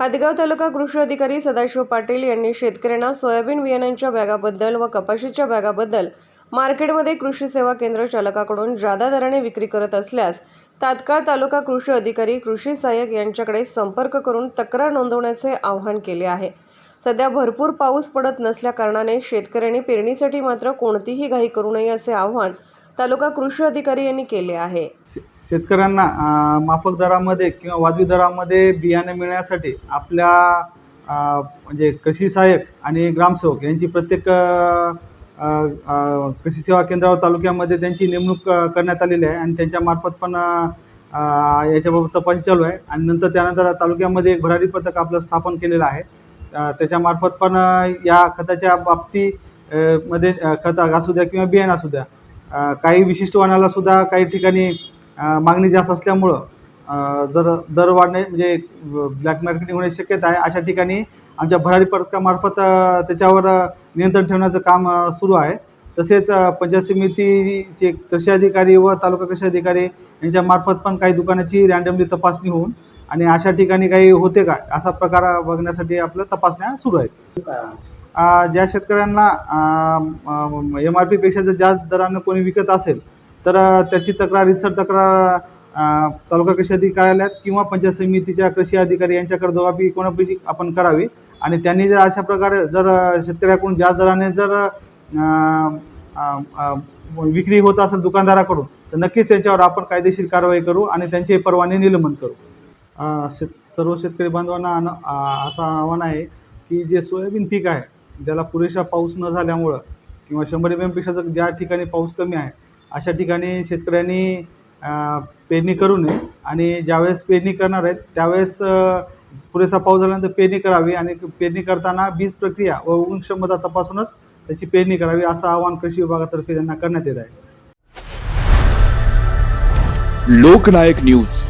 हदगाव तालुका कृषी अधिकारी सदाशिव पाटील यांनी शेतकऱ्यांना सोयाबीन बियाण्यांच्या बॅगाबद्दल व कपाशीच्या बॅगाबद्दल मार्केटमध्ये कृषी सेवा केंद्र चालकाकडून जादा दराने विक्री करत असल्यास तात्काळ तालुका कृषी अधिकारी कृषी सहाय्यक यांच्याकडे संपर्क करून तक्रार नोंदवण्याचे आवाहन केले आहे. सध्या भरपूर पाऊस पडत नसल्याकारणाने शेतकऱ्यांनी पेरणीसाठी मात्र कोणतीही घाई करू नये असे आव्हान तालुका कृषी अधिकारी यांनी केले आहे. शे- शेतकऱ्यांना माफक दरामध्ये किंवा वाजवी दरामध्ये बियाणे मिळण्यासाठी आपल्या म्हणजे कृषी सहाय्यक आणि ग्रामसेवक यांची प्रत्येक अ, अ, कृषी सेवा केंद्रावर तालुक्यामध्ये त्यांची नेमणूक करण्यात आलेली आहे आणि त्यांच्यामार्फत पण याच्याबाबत तपासणी चालू आहे आणि नंतर त्यानंतर तालुक्यामध्ये एक भरारी पथक आपलं स्थापन केलेलं आहे. त्याच्यामार्फत पण या खताच्या बाबती मध्ये खत असू द्या किंवा बियाणं असू द्या काही विशिष्ट वाहनाला सुद्धा काही ठिकाणी मागणी जास्त असल्यामुळं जर दर वाढणे म्हणजे ब्लॅक मार्केटिंग होण्याची शक्यता आहे अशा ठिकाणी आमच्या भरारी पथकामार्फत त्याच्यावर नियंत्रण ठेवण्याचं काम सुरू आहे. तसेच पंचायत समितीचे कृषी अधिकारी व तालुका कृषी अधिकारी यांच्यामार्फत पण काही दुकानाची रँडमली तपासणी होऊन आणि अशा ठिकाणी काही होते का? असा प्रकार बघण्यासाठी आपलं तपासण्या सुरू आहेत. ज्या शेतकऱ्यांना एम आर पीपेक्षा जर जास्त दरानं कोणी विकत असेल तर त्याची तक्रार रितसर तक्रार तालुका कृषी अधिकारी कार्यालयात किंवा पंचायत समितीच्या कृषी अधिकारी यांच्याकडे दोघापैकी कोणापैकी आपण करावी. आणि त्यांनी जर अशा प्रकारे जर शेतकऱ्याकडून जास्त दराने जर विक्री होत असेल दुकानदाराकडून तर नक्कीच त्यांच्यावर आपण कायदेशीर कारवाई करू आणि त्यांचे परवाने निलंबन करू. शेत सर्व शेतकरी बांधवांना आन- असं आव्हान आहे की जे सोयाबीन पीक आहे ज्याला पुरेसा पाऊस न झाल्यामुळं किंवा शंभर एम एमपेक्षा जर ज्या ठिकाणी पाऊस कमी आहे अशा ठिकाणी शेतकऱ्यांनी पेरणी करू नये. आणि ज्यावेळेस पेरणी करणार आहेत त्यावेळेस पुरेसा पाऊस झाल्यानंतर पेरणी करावी आणि पेरणी करताना बीज प्रक्रिया व उगवण क्षमता तपासूनच त्याची पेरणी करावी असं आवाहन कृषी विभागातर्फे त्यांना करण्यात येत आहे. लोकनायक न्यूज.